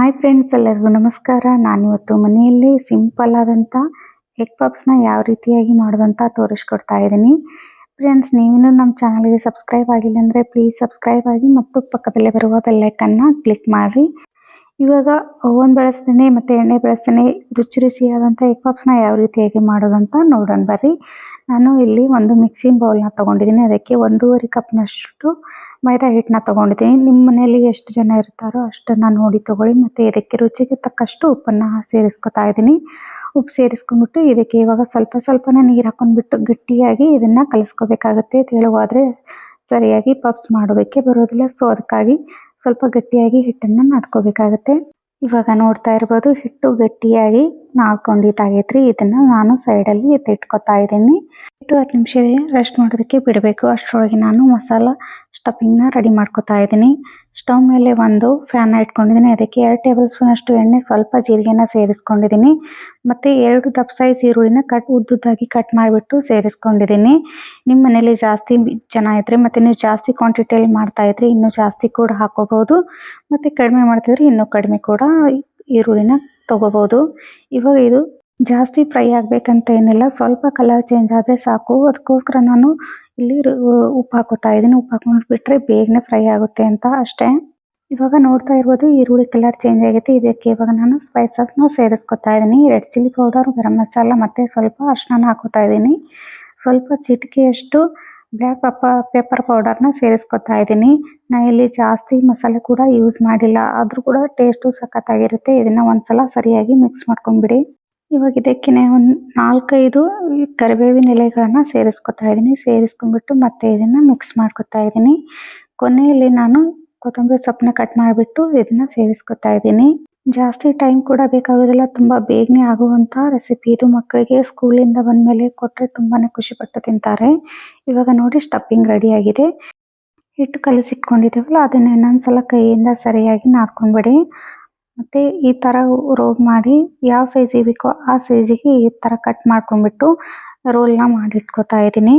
Hi friends ಎಲ್ಲರಿಗೂ ನಮಸ್ಕಾರ. ನಾನಿವತ್ತು ಮನೆಯಲ್ಲಿ ಸಿಂಪಲ್ ಆದಂಥ ಎಗ್ ಪಪ್ಸ್ನ ಯಾವ ರೀತಿಯಾಗಿ ಮಾಡೋದಂತ ತೋರಿಸ್ಕೊಡ್ತಾ ಇದ್ದೀನಿ. ಫ್ರೆಂಡ್ಸ್ ನೀವಿನ್ನೂ ನಮ್ಮ ಚಾನಲ್ಗೆ ಸಬ್ಸ್ಕ್ರೈಬ್ ಆಗಿಲ್ಲ ಅಂದರೆ ಪ್ಲೀಸ್ ಸಬ್ಸ್ಕ್ರೈಬ್ ಆಗಿ ಮತ್ತು ಪಕ್ಕದಲ್ಲೇ ಬರುವ ಬೆಲ್ಲೈಕನ್ನ ಕ್ಲಿಕ್ ಮಾಡಿರಿ. ಇವಾಗ ಓವನ್ ಬಳಸ್ತೀನಿ ಮತ್ತು ಎಣ್ಣೆ ಬಳಸ್ತೀನಿ. ರುಚಿ ರುಚಿಯಾದಂಥ ಎಗ್ ಪಫ್ಸ್ನ ಯಾವ ರೀತಿಯಾಗಿ ಮಾಡೋದಂತ ನೋಡೋಣ ಬರ್ರಿ. ನಾನು ಇಲ್ಲಿ ಒಂದು ಮಿಕ್ಸಿಂಗ್ ಬೌಲ್ನ ತೊಗೊಂಡಿದ್ದೀನಿ. ಅದಕ್ಕೆ ಒಂದೂವರೆ ಕಪ್ನಷ್ಟು ಮೈದಾ ಹಿಟ್ಟನ್ನ ತೊಗೊಂಡಿದ್ದೀನಿ. ನಿಮ್ಮ ಮನೆಯಲ್ಲಿ ಎಷ್ಟು ಜನ ಇರ್ತಾರೋ ಅಷ್ಟನ್ನು ನೋಡಿ ತೊಗೊಳ್ಳಿ. ಮತ್ತು ಇದಕ್ಕೆ ರುಚಿಗೆ ತಕ್ಕಷ್ಟು ಉಪ್ಪನ್ನು ಸೇರಿಸ್ಕೊತಾ ಇದ್ದೀನಿ. ಉಪ್ಪು ಸೇರಿಸ್ಕೊಂಡ್ಬಿಟ್ಟು ಇದಕ್ಕೆ ಇವಾಗ ಸ್ವಲ್ಪ ಸ್ವಲ್ಪನೇ ನೀರು ಹಾಕೊಂಡ್ಬಿಟ್ಟು ಗಟ್ಟಿಯಾಗಿ ಇದನ್ನು ಕಲಿಸ್ಕೋಬೇಕಾಗತ್ತೆ. ತೆಳುವಾದರೆ ಸರಿಯಾಗಿ ಪಪ್ಸ್ ಮಾಡೋದಕ್ಕೆ ಬರೋದಿಲ್ಲ. ಸೊ ಅದಕ್ಕಾಗಿ ಸ್ವಲ್ಪ ಗಟ್ಟಿಯಾಗಿ ಹಿಟ್ಟನ್ನು ನಾದ್ಕೋಬೇಕಾಗುತ್ತೆ. ಇವಾಗ ನೋಡ್ತಾ ಇರ್ಬೋದು ಹಿಟ್ಟು ಗಟ್ಟಿಯಾಗಿ ನಾದ್ಕೊಂಡಿದ್ದಾಗೈತ್ರಿ ಇದನ್ನ ನಾನು ಸೈಡಲ್ಲಿ ಎತ್ತಿಟ್ಕೊತಾ ಇದ್ದೀನಿ. ಇಟ್ಟು ಹತ್ತು ನಿಮಿಷ ರೆಸ್ಟ್ ಮಾಡೋದಕ್ಕೆ ಬಿಡಬೇಕು. ಅಷ್ಟರೊಳಗೆ ನಾನು ಮಸಾಲ ಸ್ಟಫಿಂಗ್ನ ರೆಡಿ ಮಾಡ್ಕೊತಾ ಇದ್ದೀನಿ. ಸ್ಟವ್ ಮೇಲೆ ಒಂದು ಫ್ಯಾನ್ ಇಟ್ಕೊಂಡಿದ್ದೀನಿ. ಅದಕ್ಕೆ ಎರಡು ಟೇಬಲ್ ಸ್ಪೂನ್ ಅಷ್ಟು ಎಣ್ಣೆ, ಸ್ವಲ್ಪ ಜೀರಿಗೆನ ಸೇರಿಸ್ಕೊಂಡಿದ್ದೀನಿ. ಮತ್ತು ಎರಡು ದಪ್ಪ ಸೈಜ್ ಈರುಳ್ಳಿನ ಕಟ್ ಉದ್ದುದ್ದಾಗಿ ಕಟ್ ಮಾಡಿಬಿಟ್ಟು ಸೇರಿಸ್ಕೊಂಡಿದ್ದೀನಿ. ನಿಮ್ಮ ಮನೇಲಿ ಜಾಸ್ತಿ ಜನ ಇದ್ರೆ ಮತ್ತು ನೀವು ಜಾಸ್ತಿ ಕ್ವಾಂಟಿಟಿಯಲ್ಲಿ ಮಾಡ್ತಾ ಇದ್ರೆ ಇನ್ನೂ ಜಾಸ್ತಿ ಕೂಡ ಹಾಕೋಬಹುದು. ಮತ್ತು ಕಡಿಮೆ ಮಾಡ್ತಿದ್ರೆ ಇನ್ನೂ ಕಡಿಮೆ ಕೂಡ ಈರುಳ್ಳಿನ ತಗೋಬಹುದು ಇವಾಗ ಇದು ಜಾಸ್ತಿ ಫ್ರೈ ಆಗಬೇಕಂತ ಏನಿಲ್ಲ. ಸ್ವಲ್ಪ ಕಲರ್ ಚೇಂಜ್ ಆದರೆ ಸಾಕು. ಅದಕ್ಕೋಸ್ಕರ ನಾನು ಇಲ್ಲಿ ಉಪ್ಪು ಹಾಕೋತಾ ಇದ್ದೀನಿ. ಉಪ್ಪು ಹಾಕೊಂಡು ಬಿಟ್ರೆ ಬೇಗನೆ ಫ್ರೈ ಆಗುತ್ತೆ ಅಂತ ಅಷ್ಟೇ. ಇವಾಗ ನೋಡ್ತಾ ಇರ್ಬೋದು ಈರುಳ್ಳಿ ಕಲರ್ ಚೇಂಜ್ ಆಗೈತೆ. ಇದಕ್ಕೆ ಇವಾಗ ನಾನು ಸ್ಪೈಸಸ್ನ ಸೇರಿಸ್ಕೊತಾ ಇದ್ದೀನಿ. Red chilli powder garam masala ಮತ್ತು ಸ್ವಲ್ಪ ಅರ್ಶಿನ ಹಾಕೋತಾ ಇದ್ದೀನಿ. ಸ್ವಲ್ಪ ಚಿಟಿಕೆಯಷ್ಟು ಬ್ಲ್ಯಾಕ್ ಪಪ್ಪ ಪೆಪ್ಪರ್ ಪೌಡರ್ನ ಸೇರಿಸ್ಕೊತಾ ಇದ್ದೀನಿ. ನಾ ಇಲ್ಲಿ ಜಾಸ್ತಿ ಮಸಾಲೆ ಕೂಡ ಯೂಸ್ ಮಾಡಿಲ್ಲ. ಆದರೂ ಕೂಡ ಟೇಸ್ಟು ಸಖತ್ತಾಗಿರುತ್ತೆ. ಇದನ್ನ ಒಂದ್ಸಲ ಸರಿಯಾಗಿ ಮಿಕ್ಸ್ ಮಾಡ್ಕೊಂಡ್ಬಿಡಿ. ಇವಾಗ ಇದಕ್ಕೆ ಒಂದು ನಾಲ್ಕೈದು ಕರಿಬೇವಿನ ಎಲೆಗಳನ್ನ ಸೇರಿಸ್ಕೊತಾ ಇದ್ದೀನಿ. ಸೇರಿಸ್ಕೊಂಡ್ಬಿಟ್ಟು ಮತ್ತೆ ಇದನ್ನ ಮಿಕ್ಸ್ ಮಾಡ್ಕೊತಾ ಇದ್ದೀನಿ. ಕೊನೆಯಲ್ಲಿ ನಾನು ಕೊತ್ತಂಬರಿ ಸೊಪ್ಪನ್ನ ಕಟ್ ಮಾಡಿಬಿಟ್ಟು ಇದನ್ನ ಸೇರಿಸ್ಕೊತಾ ಇದ್ದೀನಿ. ಜಾಸ್ತಿ ಟೈಮ್ ಕೂಡ ಬೇಕಾಗೋದಿಲ್ಲ, ತುಂಬಾ ಬೇಗನೆ ಆಗುವಂತ ರೆಸಿಪಿ ಇದು. ಮಕ್ಕಳಿಗೆ ಸ್ಕೂಲಿಂದ ಬಂದಮೇಲೆ ಕೊಟ್ಟರೆ ತುಂಬಾನೇ ಖುಷಿ ಪಟ್ಟು ತಿಂತಾರೆ. ಇವಾಗ ನೋಡಿ ಸ್ಟಫಿಂಗ್ ರೆಡಿ ಆಗಿದೆ. ಹಿಟ್ಟು ಕಲಸಿಟ್ಕೊಂಡಿದ್ದೀವಲ್ಲ, ಅದನ್ನ ಇನ್ನೊಂದ್ಸಲ ಕೈಯಿಂದ ಸರಿಯಾಗಿ ನಾದ್ಕೊಂಡ್ಬಿಡಿ. ಮತ್ತೆ ಈ ತರ ರೋಲ್ ಮಾಡಿ ಯಾವ ಸೈಜಿಗೆ ಬೇಕೋ ಆ ಸೈಜಿಗೆ ಈ ತರ ಕಟ್ ಮಾಡ್ಕೊಂಡ್ಬಿಟ್ಟು ರೋಲ್ನ ಮಾಡಿಟ್ಕೋತಾ ಇದ್ದೀನಿ.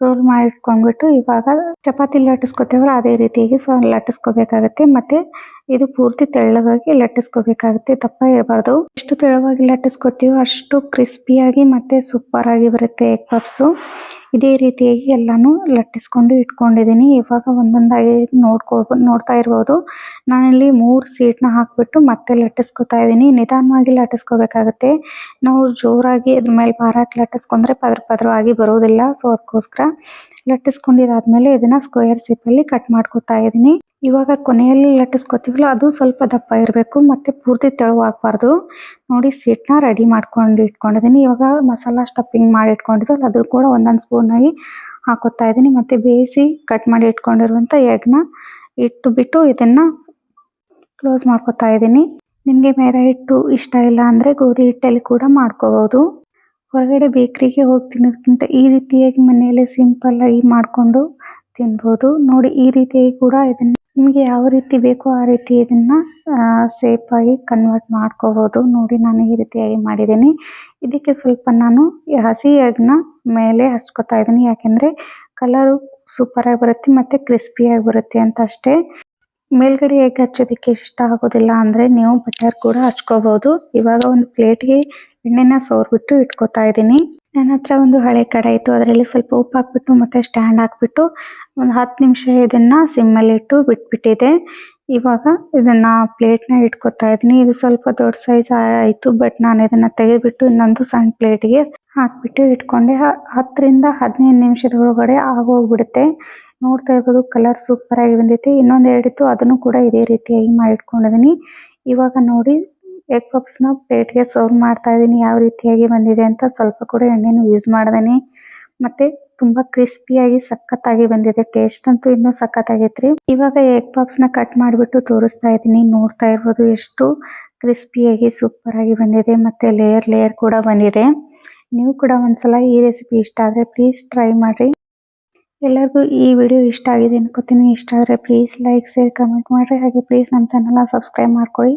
ರೋಲ್ ಮಾಡಿಟ್ಕೊಂಡ್ಬಿಟ್ಟು ಇವಾಗ ಚಪಾತಿ ಲಟ್ಟಿಸ್ಕೊತೀವಲ್ಲ ಅದೇ ರೀತಿಯಾಗಿ ಸೊ ಲಟ್ಟಿಸ್ಕೋಬೇಕಾಗತ್ತೆ. ಮತ್ತೆ ಇದು ಪೂರ್ತಿ ತೆಳ್ಳಗಾಗಿ ಲಟ್ಟಿಸ್ಕೋಬೇಕಾಗುತ್ತೆ. ದಪ್ಪ ಇರಬಾರ್ದು. ಎಷ್ಟು ತೆಳುವಾಗಿ ಲಟ್ಟಿಸ್ಕೊತೀವೋ ಅಷ್ಟು ಕ್ರಿಸ್ಪಿಯಾಗಿ ಮತ್ತೆ ಸೂಪರ್ ಆಗಿ ಬರುತ್ತೆ ಎಗ್ ಪಪ್ಸು ಇದೇ ರೀತಿಯಾಗಿ ಎಲ್ಲಾನು ಲಟ್ಟಿಸ್ಕೊಂಡು ಇಟ್ಕೊಂಡಿದ್ದೀನಿ. ಇವಾಗ ಒಂದೊಂದಾಗಿ ನೋಡ್ಕೋ, ನೋಡ್ತಾ ಇರ್ಬೋದು. ನಾನಿಲ್ಲಿ ಮೂರು ಸೀಟ್ನ ಹಾಕಿಬಿಟ್ಟು ಮತ್ತೆ ಲಟ್ಟಿಸ್ಕೊತಾ ಇದ್ದೀನಿ. ನಿಧಾನವಾಗಿ ಲಟ್ಟಿಸ್ಕೋಬೇಕಾಗತ್ತೆ. ನಾವು ಜೋರಾಗಿ ಅದ್ರ ಮೇಲೆ ಭಾರ ಲಟ್ಟಿಸ್ಕೊಂಡ್ರೆ ಪದ್ರ ಪದ್ರವಾಗಿ ಬರೋದಿಲ್ಲ. ಸೊ, ಅದಕ್ಕೋಸ್ಕರ ಲಟ್ಟಿಸ್ಕೊಂಡಿದಾದ್ಮೇಲೆ ಇದನ್ನ ಸ್ಕ್ವೇರ್ ಶೇಪಲ್ಲಿ ಕಟ್ ಮಾಡ್ಕೊತಾ ಇದ್ದೀನಿ. ಇವಾಗ ಕೊನೆಯಲ್ಲಿ ಲಟ್ಟಿಸ್ಕೊತೀವಲ್ಲ, ಅದು ಸ್ವಲ್ಪ ದಪ್ಪ ಇರಬೇಕು, ಮತ್ತೆ ಪೂರ್ತಿ ತೆಳುವಾಗಬಾರ್ದು. ನೋಡಿ ಸೀಟ್ನ ರೆಡಿ ಮಾಡ್ಕೊಂಡು ಇಟ್ಕೊಂಡಿದ್ದೀನಿ. ಇವಾಗ ಮಸಾಲ ಸ್ಟಫಿಂಗ್ ಮಾಡಿ ಇಟ್ಕೊಂಡಿದ್ವಲ್ಲ ಅದು ಕೂಡ ಒಂದೊಂದು ಸ್ಪೂನ್ ಆಗಿ ಹಾಕೋತಾ ಇದ್ದೀನಿ. ಮತ್ತೆ ಬೇಯಿಸಿ ಕಟ್ ಮಾಡಿ ಇಟ್ಕೊಂಡಿರುವಂಥ ಎಗ್ನ ಇಟ್ಟು ಬಿಟ್ಟು ಇದನ್ನ ಕ್ಲೋಸ್ ಮಾಡ್ಕೊತಾ ಇದ್ದೀನಿ. ನಿಮಗೆ ಮೇರ ಹಿಟ್ಟು ಇಷ್ಟ ಇಲ್ಲ ಅಂದರೆ ಗೋಧಿ ಹಿಟ್ಟಲ್ಲಿ ಕೂಡ ಮಾಡ್ಕೋಬೋದು. ಹೊರಗಡೆ ಬೇಕ್ರಿಗೆ ಹೋಗಿ ತಿನ್ನೋದಕ್ಕಿಂತ ಈ ರೀತಿಯಾಗಿ ಮನೆಯಲ್ಲೇ ಸಿಂಪಲ್ ಆಗಿ ಮಾಡಿಕೊಂಡು ತಿನ್ಬೋದು. ನೋಡಿ, ಈ ರೀತಿಯಾಗಿ ಕೂಡ ಇದನ್ನ ನಿಮಗೆ ಯಾವ ರೀತಿ ಬೇಕೋ ಆ ರೀತಿ ಇದನ್ನ ಸೇಫ್ ಆಗಿ ಕನ್ವರ್ಟ್ ಮಾಡ್ಕೋಬಹುದು ನೋಡಿ, ನಾನು ಈ ರೀತಿಯಾಗಿ ಮಾಡಿದ್ದೀನಿ. ಇದಕ್ಕೆ ಸ್ವಲ್ಪ ನಾನು ಹಸಿ ಎಗ್ನ ಮೇಲೆ ಹಚ್ಕೋತಾ ಇದ್ದೀನಿ. ಯಾಕೆಂದ್ರೆ ಕಲರ್ ಸೂಪರ್ ಆಗಿ ಬರುತ್ತೆ ಮತ್ತೆ ಕ್ರಿಸ್ಪಿ ಆಗಿ ಬರುತ್ತೆ ಅಂತ ಅಷ್ಟೇ. ಮೇಲ್ಗಡೆ ಎಗ್ ಹಚ್ಚೋದಕ್ಕೆ ಇಷ್ಟ ಆಗೋದಿಲ್ಲ ಅಂದ್ರೆ ನೀವು ಬಟರ್ ಕೂಡ ಹಚ್ಕೋಬಹುದು ಇವಾಗ ಒಂದು ಪ್ಲೇಟ್ಗೆ ಎಣ್ಣೆನ ಸೋರ್ಬಿಟ್ಟು ಇಟ್ಕೋತಾ ಇದ್ದೀನಿ. ನನ್ನ ಹತ್ರ ಒಂದು ಹಳೆ ಕಡಾಯಿ ಇತ್ತು. ಅದರಲ್ಲಿ ಸ್ವಲ್ಪ ಉಪ್ಪು ಹಾಕ್ಬಿಟ್ಟು ಮತ್ತೆ ಸ್ಟ್ಯಾಂಡ್ ಹಾಕ್ಬಿಟ್ಟು ಒಂದು ಹತ್ತು ನಿಮಿಷ ಇದನ್ನ ಸಿಮ್ಮಲ್ಲಿ ಇಟ್ಟು ಬಿಟ್ಬಿಟ್ಟಿದೆ. ಇವಾಗ ಇದನ್ನ ಪ್ಲೇಟ್ನ ಇಟ್ಕೋತಾ ಇದ್ದೀನಿ. ಇದು ಸ್ವಲ್ಪ ದೊಡ್ಡ ಸೈಜ್ ಆಯಿತು, ಬಟ್ ನಾನು ಇದನ್ನ ತೆಗೆದ್ಬಿಟ್ಟು ಇನ್ನೊಂದು ಸಣ್ಣ ಪ್ಲೇಟ್ಗೆ ಹಾಕ್ಬಿಟ್ಟು ಇಟ್ಕೊಂಡೆ. ಹತ್ತರಿಂದ ಹದಿನೈದು ನಿಮಿಷದ ಒಳಗಡೆ ಆಗೋಗ್ಬಿಡುತ್ತೆ. ನೋಡ್ತಾ ಇರ್ಬೋದು, ಕಲರ್ ಸೂಪರ್ ಆಗಿ ಬಂದೈತಿ ಇನ್ನೊಂದು ಎರಡಿತ್ತು, ಅದನ್ನು ಕೂಡ ಇದೇ ರೀತಿಯಾಗಿ ಮಾಡಿಟ್ಕೊಂಡಿದೀನಿ ಇವಾಗ ನೋಡಿ ಎಗ್ ಪ್ಲೇಟ್ಗೆ ಸರ್ವ್ ಮಾಡ್ತಾ ಇದ್ದೀನಿ. ಯಾವ ರೀತಿಯಾಗಿ ಬಂದಿದೆ ಅಂತ ಸ್ವಲ್ಪ ಕೂಡ ಎಣ್ಣೆನು ಯೂಸ್ ಮಾಡ್ದೇನೆ. ಮತ್ತೆ ತುಂಬಾ ಕ್ರಿಸ್ಪಿಯಾಗಿ ಸಖತ್ತಾಗಿ ಬಂದಿದೆ. ಟೇಸ್ಟ್ ಅಂತೂ ಇನ್ನೂ ಸಖತ್ತಾಗೈತ್ರಿ. ಇವಾಗ ಎಗ್ನ ಕಟ್ ಮಾಡಿಬಿಟ್ಟು ತೋರಿಸ್ತಾ ಇದೀನಿ ನೋಡ್ತಾ ಇರ್ಬೋದು ಎಷ್ಟು ಕ್ರಿಸ್ಪಿಯಾಗಿ ಸೂಪರ್ ಆಗಿ ಬಂದಿದೆ. ಮತ್ತೆ ಲೇಯರ್ ಲೇಯರ್ ಕೂಡ ಬಂದಿದೆ. ನೀವು ಕೂಡ ಒಂದ್ಸಲ ಈ ರೆಸಿಪಿ ಇಷ್ಟ ಆದರೆ ಪ್ಲೀಸ್ ಟ್ರೈ ಮಾಡಿರಿ. ಎಲ್ಲರಿಗೂ ಈ ವಿಡಿಯೋ ಇಷ್ಟ ಆಗಿದೆ ಅನ್ಕೋತೀನಿ. ಇಷ್ಟ ಆದರೆ ಪ್ಲೀಸ್ ಲೈಕ್ ಶೇರ್ ಕಮೆಂಟ್ ಮಾಡಿರಿ. ಹಾಗೆ ಪ್ಲೀಸ್ ನಮ್ಮ ಚಾನಲ್ನ ಸಬ್ಸ್ಕ್ರೈಬ್ ಮಾಡ್ಕೊಳ್ಳಿ.